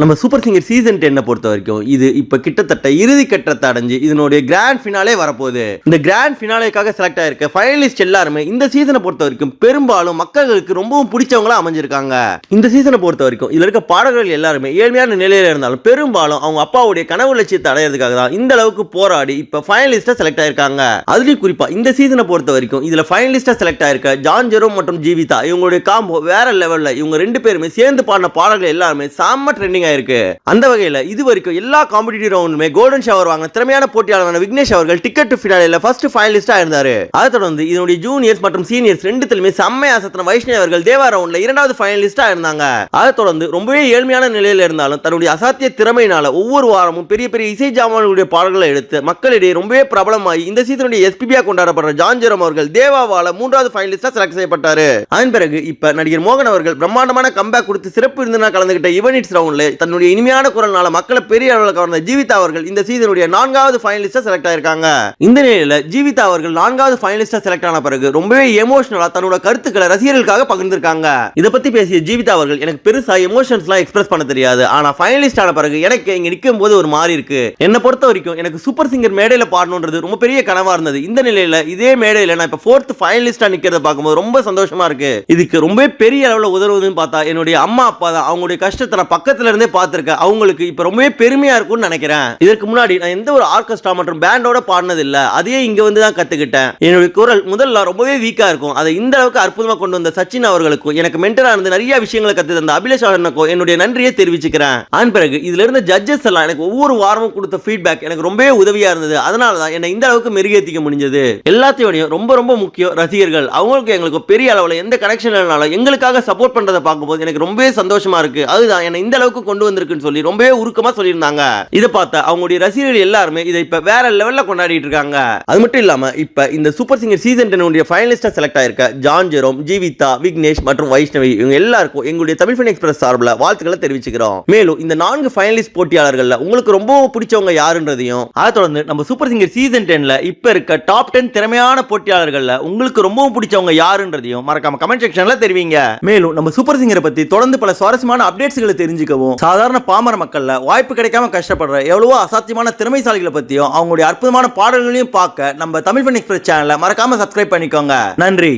நம்ம super singer season டென்னை பொறுத்த வரைக்கும் இது இப்போ கிட்டத்தட்ட இறுதி கட்டத்தை அடைஞ்சு இதனுடைய கிராண்ட் ஃபினாலே வரப்போகுது. இந்த கிராண்ட் ஃபினாலேக்காக செலக்ட் ஆயிருக்க ஃபைனலிஸ்ட் எல்லாருமே இந்த சீசனை பொறுத்த வரைக்கும் பெரும்பாலும் மக்களுக்கு ரொம்பவும் பிடிச்சவங்களா அமைஞ்சிருக்காங்க. இந்த சீசனை பொறுத்த வரைக்கும் இதில் இருக்க பாடல்கள் எல்லாருமே ஏழ்மையான நிலையில் இருந்தாலும் பெரும்பாலும் அவங்க அப்பாவுடைய கனவு லட்சியத்தை அடையிறதுக்காக தான் இந்த அளவுக்கு போராடி இப்போ ஃபைனலிஸ்டாக செலக்ட் ஆயிருக்காங்க. அதுலேயும் குறிப்பாக இந்த சீசனை பொறுத்த வரைக்கும் இதில் ஃபைனலிஸ்டாக செலக்ட் ஆயிருக்க ஜான் ஜெரோம் மற்றும் ஜீவிதா இவங்களுடைய காம்போ வேற லெவலில் இவங்க ரெண்டு பேருமே சேர்ந்து பாடின பாடல்கள் எல்லாருமே செம்ம ட்ரெண்டிங் இருக்கு. அந்த வகையில இது வரைக்கும் எல்லா காம்படிட்டிவ் ரவுண்டுமே கோல்டன் ஷவர் வாங்க திறமையான போட்டியாளரான விக்னேஷ் அவர்கள் டிக்கெட் டு ஃபினாலில் ஃபர்ஸ்ட் ஃபைனலிஸ்டா இருந்தாரு. அதை தொடர்ந்து இதனுடைய ஜூனியர்ஸ் மற்றும் சீனியர்ஸ் ரெண்டுத்திலுமே செம்மையா சத்தின வைஷ்ணவி அவர்கள் தேவா ரவுண்ட்ல இரண்டாவது ஃபைனலிஸ்டா இருந்தாங்க. அதை தொடர்ந்து ரொம்பவே ஏழ்மையான நிலையில இருந்தாலும் தன்னுடைய அசாத்திய திறமையினால ஒவ்வொரு வாரமும் பெரிய பெரிய இசை ஜாமான்களுடைய பாடல்களை எடுத்து மக்களிடையே ரொம்பவே பிரபலமாகி இந்த சீசனுடைய எஸ்பிபியா கொண்டாடப்படுற ஜான்ஜரம் அவர்கள் தேவாவால மூன்றாவது ஃபைனலிஸ்டா செலக்ட் செய்யப்பட்டாரு. அதன் பிறகு இப்ப நடிகர் மோகன் அவர்கள் பிரம்மாண்டமான கம்பேக் கொடுத்து சிறப்பு விருந்தினர் கலந்துகிட்ட இவனிட்ஸ் ரவுண்ட்ல தன்னுடைய இனிமையான குரல்னால மக்களை பெரிய அளவில் கவர்ந்த ஜீவிதா அவர்கள் இந்த சீசனுடைய நான்காவது ஃபைனலிஸ்டா செலக்ட் ஆயிருக்காங்க. இந்த நிலையில ஜீவிதா அவர்கள் நான்காவது ஃபைனலிஸ்டா செலக்ட் ஆன பிறகு ரொம்பவே எமோஷனலா தன்னோட கருத்துக்களை ரசிகர்களுக்காக பகிர்ந்திருக்காங்க. இதை பத்தி பேசிய ஜீவிதா அவர்கள் எனக்கு பெருசா எமோஷன்ஸ்லாம் எக்ஸ்பிரஸ் பண்ண தெரியாது. ஆனா ஃபைனலிஸ்ட் ஆன பிறகு எனக்கு இங்க நிற்கும் போது ஒரு மாறி இருக்கு. என்னை பொறுத்த வரைக்கும் எனக்கு சூப்பர் சிங்கர் மேடையில பாடணுன்றது ரொம்ப பெரிய கனவா இருந்தது. இந்த நிலையில இதே மேடையில நான் இப்ப ஃபோர்த் ஃபைனலிஸ்டா நிக்கிறத பார்க்கும்போது ரொம்ப சந்தோஷமா இருக்கு. இதுக்கு ரொம்ப பெரிய அளவுல உதவுதுன்னு பார்த்தா என்னுடைய அம்மா அப்பா தான் அவங்களுடைய கஷ்டத்தை நான் பக்கத்துல இருந்தே பார்த்துருக்கேன். அவங்களுக்கு இப்போ ரொம்பவே பெருமையா இருக்கும்னு நினைக்கிறேன். இதற்கு முன்னாடி நான் எந்த ஒரு ஆர்கெஸ்ட்ரா மற்றும் பேண்டோட பாடினதில்லை. இல்ல அதையே இங்க வந்து தான் கத்துக்கிட்டேன். என்னுடைய குரல் முதல்ல ரொம்பவே வீக்கா இருக்கும். அதை இந்த அளவுக்கு அற்புதமா கொண்டு வந்த சச்சின் அவர்களுக்கும் எனக்கு மென்டராக இருந்து நிறைய விஷயங்களை கத்து தந்த அபிலேஷ் அவர்களுக்கும் என்னுடைய நன்றியை தெரிவிச்சுக்கிறேன். அதன் பிறகு இதுல இருந்த ஜட்ஜஸ் எல்லாம் எனக்கு ஒவ்வொரு வாரமும் கொடுத்த ஃபீட்பேக் எனக்கு ரொம்பவே உதவியா இருந்தது. அதனால தான் என்னை இந்த அளவுக்கு மெருகேற்றிக்க முடிஞ்சது. எல்லாத்தையோடையும் ரொம்ப ரொம்ப முக்கியம் ரசிகர்கள். அவங்களுக்கு எங்களுக்கு பெரிய அளவில் எந்த கனெக்ஷன் இல்லைனாலும் எங்களுக்காக சப்போர்ட் பண்றதை பார்க்கும்போது எனக்கு ரொம்பவே சந்தோஷமா இருக்கு. அதுதான் என்னை இந்த அளவுக்கு கொண்டு வந்திருக்குன்னு சொல்லி ரொம்பவே உருக்கமா சொல்லியிருந்தாங்க. இதை பார்த்தா அவங்களுடைய ரசிகர்கள் எல்லாருமே இதை இப்ப வேற லெவல்ல கொண்டாடிட்டு இருக்காங்க. அது மட்டும் இல்லாம இப்ப இந்த சூப்பர் சிங்கர் சீசன் டென்னுடைய ஃபைனலிஸ்டா செலக்ட் ஆயிருக்க ஜான் ஜெரோம் ஜீவிதா விக்னேஷ் மற்றும் வைஷ்ணவி இவங்க எல்லாருக்கும் எங்களுடைய தமிழ் ஃபன் எக்ஸ்பிரஸ் சார்பில் வாழ்த்துக்களை தெரிவிச்சுக்கிறோம். மேலும் இந்த நான்கு ஃபைனலிஸ்ட் போட்டியாளர்கள்ல உங்களுக்கு ரொம்ப பிடிச்சவங்க யாருன்றதையும் அதை தொடர்ந்து நம்ம சூப்பர் சிங்கர் சீசன் டென்ல இப்ப இருக்க டாப் டென் திறமையான போட்டியாளர்கள்ல உங்களுக்கு ரொம்பவும் பிடிச்சவங்க யாருன்றதையும் மறக்காம கமெண்ட் செக்ஷன்ல தெரிவிங்க. மேலும் நம்ம சூப்பர் சிங்கரை பத்தி தொடர்ந்து பல சுவாரஸ்யமான அப்டேட்ஸ்களை தெரிஞ்சுக்கவும் சாதாரண பாமர மக்களில் வாய்ப்பு கிடைக்காம கஷ்டப்படுற எவ்வளவோ அசாத்தியமான திறமைசாலிகளை பற்றியும் அவங்களுடைய அற்புதமான பாடல்களையும் பார்க்க நம்ம தமிழ் ஃபன் எக்ஸ்பிரஸ் சேனலை மறக்காமல் சப்ஸ்கிரைப் பண்ணிக்கோங்க. நன்றி.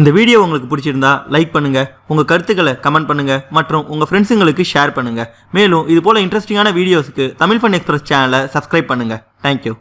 இந்த வீடியோ உங்களுக்கு பிடிச்சிருந்தா லைக் பண்ணுங்கள் உங்கள் கருத்துக்களை கமெண்ட் பண்ணுங்கள் மற்றும் உங்கள் ஃப்ரெண்ட்ஸுங்களுக்கு ஷேர் பண்ணுங்கள் மேலும் இது போல் இன்ட்ரெஸ்டிங்கான வீடியோஸுக்கு தமிழ் ஃபன் எக்ஸ்பிரஸ் சேனலை சப்ஸ்கிரைப் பண்ணுங்க. Thank you